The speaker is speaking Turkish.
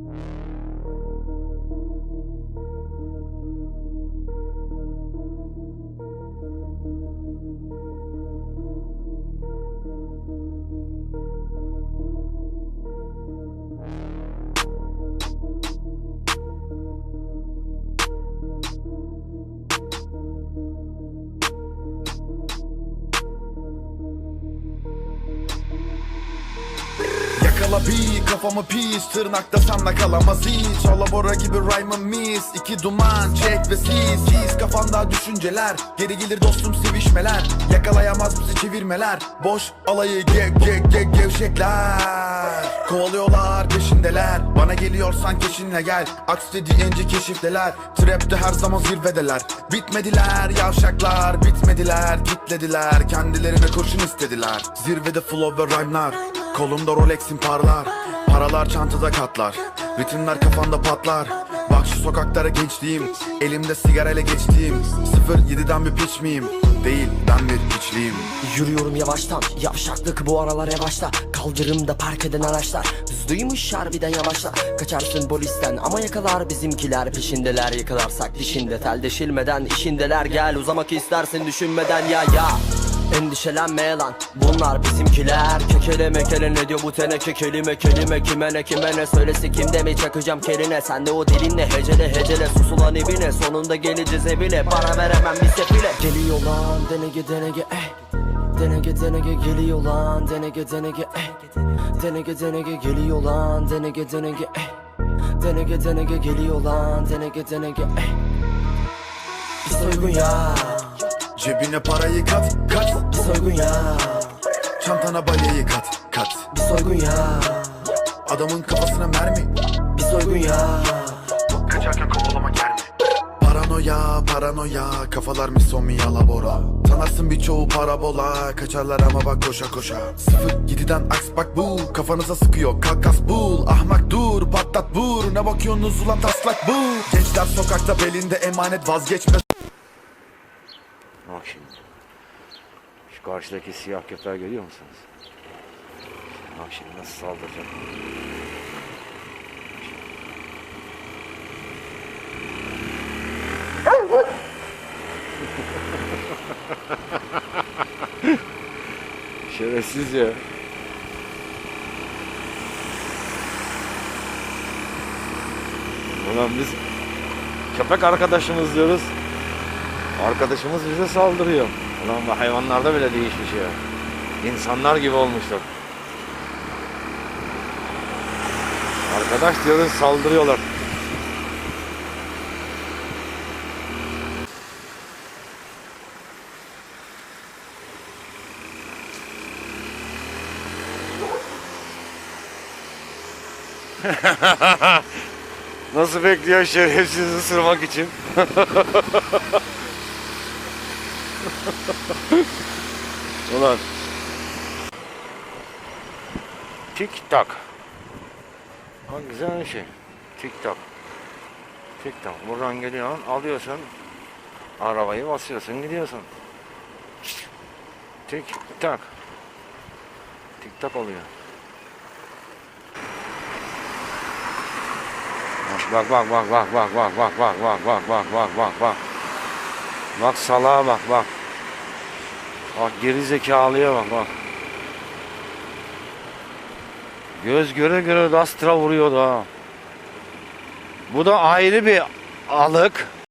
you Yakala bir kafamı pis Tırnakta sanla kalamaz hiç. Alabora gibi rhyme'ım mis İki duman çek ve sis His kafanda düşünceler Geri gelir dostum sevişmeler. Yakalayamaz bizi çevirmeler Boş alayı gev gev gev gevşekler. Kovalıyorlar peşindeler. Bana geliyorsan keşinle gel. Aks dediğince keşifteler. Trapte her zaman zirvedeler. Bitmediler yavşaklar Bitmediler kitlediler. Kendilerine kurşun istediler. Zirvede flow ve rhyme'lar Kolumda Rolex'in parlar. Paralar çantada katlar. Ritimler kafanda patlar. Bak şu sokaklara gençliğim Elimde sigarayla geçtiğim 07'den bir piç miyim? Değil ben bir piçliyim. Yürüyorum yavaştan Yavşaklık bu aralar yavaşta Kaldırımda park eden araçlar. Hızlıymış harbiden yavaşla. Kaçarsın polisten ama yakalar bizimkiler. Peşindeler yakalarsak dişinde tel deşilmeden işindeler. Gel uzamak istersin düşünmeden ya ya Endişelenme lan. Bunlar bizimkiler. Kekele mekele ne diyor bu teneke? Kelime kelime Kime ne kime ne? Söylesi kimde mi çakacağım keline? Sen de o dilinle hecele hecele susulan evine. Sonunda geleceğiz evine. Para veremem bir sefile. Geliyor lan denege denege eh. Denege denege geliyor lan denege denege eh. Denege denege geliyor lan denege denege eh. Denege denege geliyor lan denege denege eh. Bir soygun ya Cebine parayı kat kat. Bir soygun ya. Çantana balyayı kat kat. Bir soygun ya. Adamın kafasına mermi. Bir soygun ya. Kaçarken kovalama gelme Paranoya paranoya. Kafalar misomi alabora Sanarsın birçoğu parabola. Kaçarlar ama bak koşa koşa. Sıfır gididen aks bak bu. Kafanıza sıkıyor. Kalkas bul. Ahmak dur patlat vur. Ne bakıyorsunuz ulan taslak bu? Gençler sokakta belinde emanet vazgeçme Bak şimdi. Şu karşıdaki siyah köpeği görüyor musunuz? Bak şimdi nasıl saldıracak. Şerefsiz ya. Ulan biz köpek arkadaşımız diyoruz. Arkadaşımız bize saldırıyor. Ulan bu hayvanlarda bile değişmiş ya. İnsanlar gibi olmuşlar. Arkadaş diyoruz saldırıyorlar. Nasıl bekliyor şerefsiz ısırmak için? Ulan. Tik tak. Ha, güzel bir şey. Tik tak. Tik tak. Buradan geliyorsun, alıyorsun. Arabayı basıyorsun, gidiyorsun. Tik tak. Tik tak oluyor. Bak bak bak bak bak bak bak bak bak bak bak bak bak bak. Bak salağa bak bak. Bak geri zekalıya bak bak. Göz göre göre Dastra vuruyor da. Bu da ayrı bir alık.